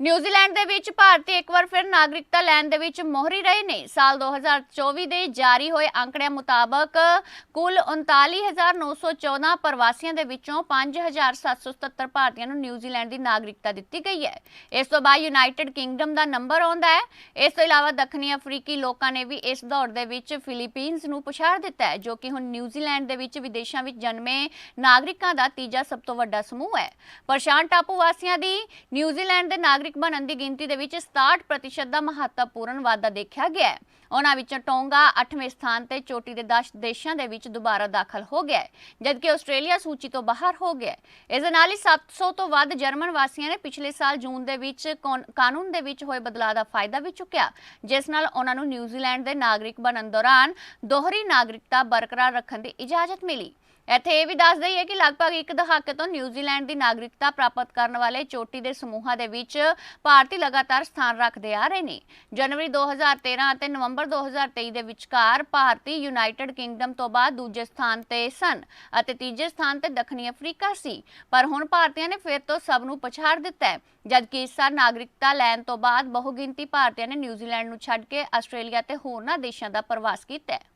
New Zealand ਦੇ ਵਿੱਚ ਭਾਰਤੀ ਇੱਕ ਵਾਰ ਫਿਰ ਨਾਗਰਿਕਤਾ ਲੈਣ ਦੇ ਵਿੱਚ ਮੋਹਰੀ ਰਹੇ ਨੇ। ਸਾਲ 2024 ਦੇ ਜਾਰੀ ਹੋਏ ਅੰਕੜਿਆਂ ਮੁਤਾਬਕ ਕੁੱਲ 39914 ਪ੍ਰਵਾਸੀਆਂ ਦੇ ਵਿੱਚੋਂ 5777 ਭਾਰਤੀਆਂ ਨੂੰ ਨਿਊਜ਼ੀਲੈਂਡ ਦੀ ਨਾਗਰਿਕਤਾ ਦਿੱਤੀ ਗਈ ਹੈ। ਇਸ ਤੋਂ ਬਾਅਦ ਯੂਨਾਈਟਿਡ ਕਿੰਗਡਮ ਦਾ ਨੰਬਰ ਆਉਂਦਾ ਹੈ। ਇਸ ਤੋਂ ਇਲਾਵਾ ਦੱਖਣੀ ਅਫਰੀਕੀ ਲੋਕਾਂ ਨੇ ਵੀ ਇਸ ਦੌੜ ਦੇ ਵਿੱਚ ਫਿਲੀਪੀਨਸ ਨੂੰ ਪਛਾੜ ਦਿੱਤਾ ਹੈ, ਜੋ ਕਿ ਹੁਣ ਨਿਊਜ਼ੀਲੈਂਡ ਦੇ ਵਿੱਚ ਵਿਦੇਸ਼ਾਂ ਵਿੱਚ ਜਨਮੇ ਨਾਗਰਿਕਾਂ ਦਾ ਤੀਜਾ ਸਭ ਤੋਂ ਵੱਡਾ ਸਮੂਹ ਹੈ। ਪਰਸ਼ਾਨ ਟਾਪੂ ਵਾਸੀਆਂ ਦੀ ਨਿਊਜ਼ੀਲੈਂਡ ਦੇ ਨਾਗਰਿਕ ਬਣਨ ਦੀ ਗਿਣਤੀ ਦੇ ਵਿੱਚ 67% ਦਾ ਮਹੱਤਵਪੂਰਨ ਵਾਧਾ ਦੇਖਿਆ ਗਿਆ ਹੈ। ਉਹਨਾਂ ਵਿੱਚੋਂ ਟੋਂਗਾ 8ਵੇਂ ਸਥਾਨ ਤੇ ਚੋਟੀ ਦੇ 10 ਦੇਸ਼ਾਂ ਦੇ ਵਿੱਚ ਦੁਬਾਰਾ ਦਾਖਲ ਹੋ ਗਿਆ ਹੈ, ਜਦਕਿ ਆਸਟ੍ਰੇਲੀਆ ਸੂਚੀ ਤੋਂ ਬਾਹਰ ਹੋ ਗਿਆ ਇਸ ਦੇ ਨਾਲ ਹੀ 700 ਤੋਂ ਵੱਧ ਜਰਮਨ ਵਾਸੀਆਂ ਨੇ ਪਿਛਲੇ ਸਾਲ ਜੂਨ ਦੇ ਵਿੱਚ ਕਾਨੂੰਨ ਦੇ ਵਿੱਚ ਹੋਏ ਬਦਲਾਅ ਦਾ ਫਾਇਦਾ ਵੀ ਚੁੱਕਿਆ, ਜਿਸ ਨਾਲ ਉਹਨਾਂ ਨੂੰ ਨਿਊਜ਼ੀਲੈਂਡ ਦੇ ਨਾਗਰਿਕ ਬਣਨ ਦੌਰਾਨ ਦੋਹਰੀ ਨਾਗਰਿਕਤਾ ਬਰਕਰਾਰ ਰੱਖਣ ਦੀ ਇਜਾਜ਼ਤ ਮਿਲੀ। ਇੱਥੇ ਇਹ ਵੀ ਦੱਸ ਦਈਏ ਕਿ ਲਗਭਗ ਇੱਕ ਦਹਾਕੇ ਤੋਂ ਨਿਊਜ਼ੀਲੈਂਡ ਦੀ ਨਾਗਰਿਕਤਾ ਪ੍ਰਾਪਤ ਕਰਨ ਵਾਲੇ ਚੋਟੀ ਦੇ ਸਮੂਹਾਂ ਦੇ ਵਿੱਚ ਭਾਰਤੀ ਲਗਾਤਾਰ ਸਥਾਨ ਰੱਖਦੇ ਆ ਰਹੇ ਨੇ। ਜਨਵਰੀ 2013 ਅਤੇ ਨਵੰਬਰ 2023 ਦੇ ਵਿਚਕਾਰ ਭਾਰਤੀ ਯੂਨਾਈਟਿਡ ਕਿੰਗਡਮ ਤੋਂ ਬਾਅਦ ਦੂਜੇ ਸਥਾਨ ਤੇ ਸਨ ਅਤੇ ਤੀਜੇ ਸਥਾਨ ਤੇ ਦੱਖਣੀ ਅਫਰੀਕਾ ਸੀ। ਪਰ ਹੁਣ ਭਾਰਤੀਆਂ ਨੇ ਫਿਰ ਤੋਂ ਸਭ ਨੂੰ ਪਛਾੜ ਦਿੱਤਾ ਹੈ, ਜਦਕਿ ਇਸ ਸਾਲ ਨਾਗਰਿਕਤਾ ਲੈਣ ਤੋਂ ਬਾਅਦ ਬਹੁਗਿਣਤੀ ਭਾਰਤੀਆਂ ਨੇ ਨਿਊਜ਼ੀਲੈਂਡ ਨੂੰ ਛੱਡ ਕੇ ਆਸਟ੍ਰੇਲੀਆ ਤੇ ਹੋਰਨਾਂ ਦੇਸ਼ਾਂ ਦਾ ਪ੍ਰਵਾਸ ਕੀਤਾ ਹੈ।